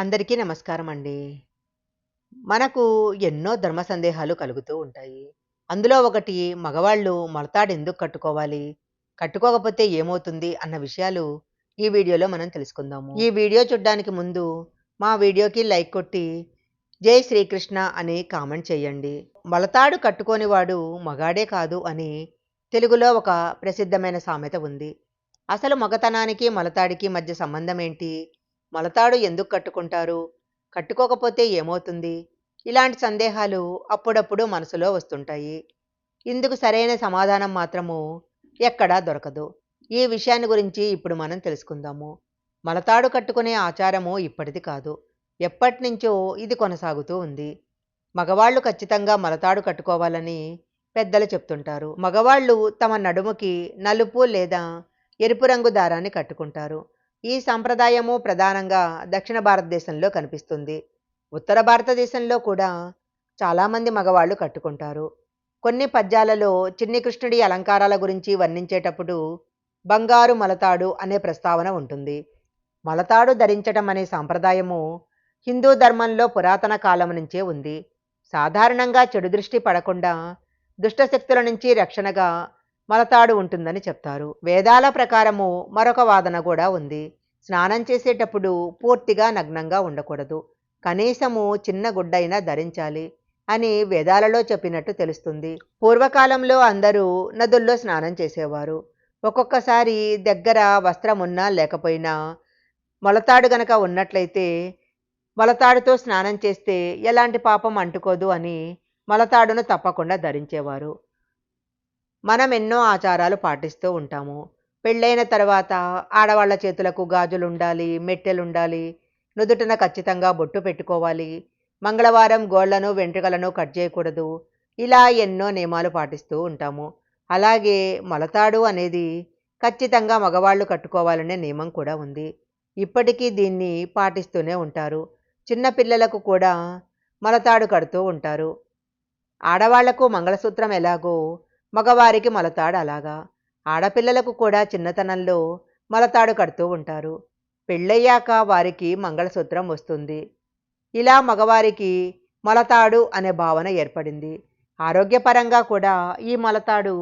అందరికీ నమస్కారం అండి మనకు ఎన్నో ధర్మ సందేహాలు కలుగుతూ ఉంటాయి. అందులో ఒకటి మగవాళ్ళు మొలతాడు ఎందుకు కట్టుకోవాలి? కట్టుకోకపోతే ఏమవుతుంది? అన్న విషయాలు ఈ వీడియోలో మనం తెలుసుకుందాము. ఈ వీడియో చూడడానికి ముందు మా వీడియోకి లైక్ కొట్టి జై శ్రీకృష్ణ అని కామెంట్ చేయండి. మొలతాడు కట్టుకోనివాడు మగాడే కాదు అని తెలుగులో ఒక ప్రసిద్ధమైన సామెత ఉంది. అసలు మగతనానికి మొలతాడికి మధ్య సంబంధం ఏంటి? మొలతాడు ఎందుకు కట్టుకుంటారు? కట్టుకోకపోతే ఏమవుతుంది? ఇలాంటి సందేహాలు అప్పుడప్పుడు మనసులో వస్తుంటాయి. ఇందుకు సరైన సమాధానం మాత్రము ఎక్కడా దొరకదు. ఈ విషయాన్ని గురించి ఇప్పుడు మనం తెలుసుకుందాము. మలతాడు కట్టుకునే ఆచారము ఇప్పటిది కాదు. ఎప్పటినుంచో ఇది కొనసాగుతూ ఉంది. మగవాళ్ళు ఖచ్చితంగా మలతాడు కట్టుకోవాలని పెద్దలు చెప్తుంటారు. మగవాళ్ళు తమ నడుముకి నలుపు లేదా ఎరుపు రంగు దారాన్ని కట్టుకుంటారు. ఈ సంప్రదాయము ప్రధానంగా దక్షిణ భారతదేశంలో కనిపిస్తుంది. ఉత్తర భారతదేశంలో కూడా చాలామంది మగవాళ్ళు కట్టుకుంటారు. కొన్ని పద్యాలలో చిన్ని కృష్ణుడి అలంకారాల గురించి వర్ణించేటప్పుడు బంగారు మలతాడు అనే ప్రస్తావన ఉంటుంది. మలతాడు ధరించటం అనే సాంప్రదాయము హిందూ ధర్మంలో పురాతన కాలం నుంచే ఉంది. సాధారణంగా చెడు దృష్టి పడకుండా దుష్టశక్తుల నుంచి రక్షణగా మలతాడు ఉంటుందని చెప్తారు. వేదాల ప్రకారము మరొక వాదన కూడా ఉంది. స్నానం చేసేటప్పుడు పూర్తిగా నగ్నంగా ఉండకూడదు. కనీసము చిన్న గుడ్డైనా ధరించాలి అని వేదాలలో చెప్పినట్టు తెలుస్తుంది. పూర్వకాలంలో అందరూ నదుల్లో స్నానం చేసేవారు. ఒక్కొక్కసారి దగ్గర వస్త్రం ఉన్నా లేకపోయినా మొలతాడు గనక ఉన్నట్లయితే మొలతాడుతో స్నానం చేస్తే ఎలాంటి పాపం అంటుకోదు అని మొలతాడును తప్పకుండా ధరించేవారు. మనం ఎన్నో ఆచారాలు పాటిస్తూ ఉంటాము. పెళ్ళైన తర్వాత ఆడవాళ్ళ చేతులకు గాజులు ఉండాలి మెట్టెలు ఉండాలి ఖచ్చితంగా బొట్టు పెట్టుకోవాలి. మంగళవారం గోళ్ళను వెంట్రుకలను కట్ చేయకూడదు. ఇలా ఎన్నో నియమాలు పాటిస్తూ ఉంటాము. అలాగే మొలతాడు అనేది ఖచ్చితంగా మగవాళ్ళు కట్టుకోవాలనే నియమం కూడా ఉంది. ఇప్పటికీ దీన్ని పాటిస్తూనే ఉంటారు. చిన్నపిల్లలకు కూడా మొలతాడు కడుతూ ఉంటారు. ఆడవాళ్ళకు మంగళసూత్రం ఎలాగో మగవారికి మొలతాడు అలాగా. ఆడపిల్లలకు కూడా చిన్నతనంలో మలతాడు కడుతూ ఉంటారు. పెళ్ళయ్యాక వారికి మంగళసూత్రం వస్తుంది. ఇలా మగవారికి మలతాడు అనే భావన ఏర్పడింది. ఆరోగ్యపరంగా కూడా ఈ మలతాడు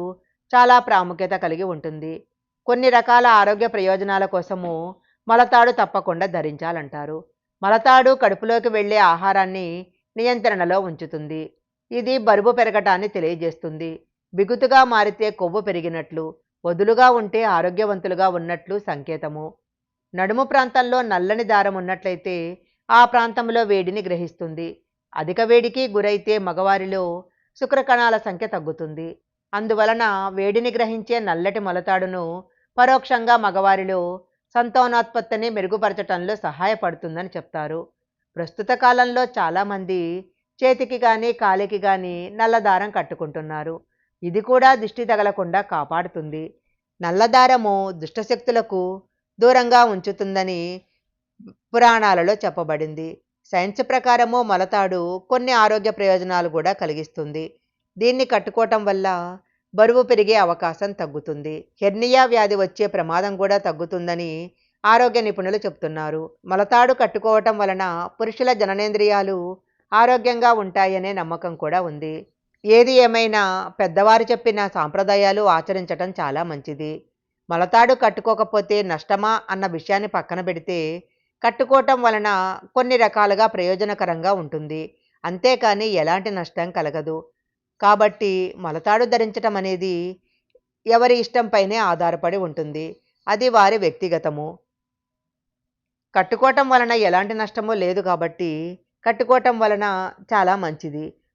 చాలా ప్రాముఖ్యత కలిగి ఉంటుంది. కొన్ని రకాల ఆరోగ్య ప్రయోజనాల కోసము మలతాడు తప్పకుండా ధరించాలంటారు. మలతాడు కడుపులోకి వెళ్ళే ఆహారాన్ని నియంత్రణలో ఉంచుతుంది. ఇది బరువు పెరగటాన్ని తెలియజేస్తుంది. బిగుతుగా మారితే కొవ్వు పెరిగినట్లు వదులుగా ఉంటే ఆరోగ్యవంతులుగా ఉన్నట్లు సంకేతము. నడుము ప్రాంతంలో నల్లని దారం ఉన్నట్లయితే ఆ ప్రాంతంలో వేడిని గ్రహిస్తుంది. అధిక వేడికి గురైతే మగవారిలో శుక్రకణాల సంఖ్య తగ్గుతుంది. అందువలన వేడిని గ్రహించే నల్లటి మొలతాడును పరోక్షంగా మగవారిలో సంతానోత్పత్తిని మెరుగుపరచటంలో సహాయపడుతుందని చెప్తారు. ప్రస్తుత కాలంలో చాలామంది చేతికి కానీ కాలికి కానీ నల్లదారం కట్టుకుంటున్నారు. ఇది కూడా దిష్టి తగలకుండా కాపాడుతుంది. నల్లదారము దుష్టశక్తులకు దూరంగా ఉంచుతుందని పురాణాలలో చెప్పబడింది. సైన్స్ ప్రకారము మొలతాడు కొన్ని ఆరోగ్య ప్రయోజనాలు కూడా కలిగిస్తుంది. దీన్ని కట్టుకోవటం వల్ల బరువు పెరిగే అవకాశం తగ్గుతుంది. హెర్నియా వ్యాధి వచ్చే ప్రమాదం కూడా తగ్గుతుందని ఆరోగ్య నిపుణులు చెప్తున్నారు. మొలతాడు కట్టుకోవటం వలన పురుషుల జననేంద్రియాలు ఆరోగ్యంగా ఉంటాయనే నమ్మకం కూడా ఉంది. ఏది ఏమైనా పెద్దవారు చెప్పిన సాంప్రదాయాలు ఆచరించటం చాలా మంచిది. మలతాడు కట్టుకోకపోతే నష్టమా అన్న విషయాన్ని పక్కన పెడితే కట్టుకోవటం వలన కొన్ని రకాలుగా ప్రయోజనకరంగా ఉంటుంది. అంతేకాని ఎలాంటి నష్టం కలగదు. కాబట్టి మలతాడు ధరించటం అనేది ఎవరి ఇష్టంపైనే ఆధారపడి ఉంటుంది. అది వారి వ్యక్తిగతము. కట్టుకోవటం వలన ఎలాంటి నష్టము లేదు కాబట్టి కట్టుకోవటం వలన చాలా మంచిది.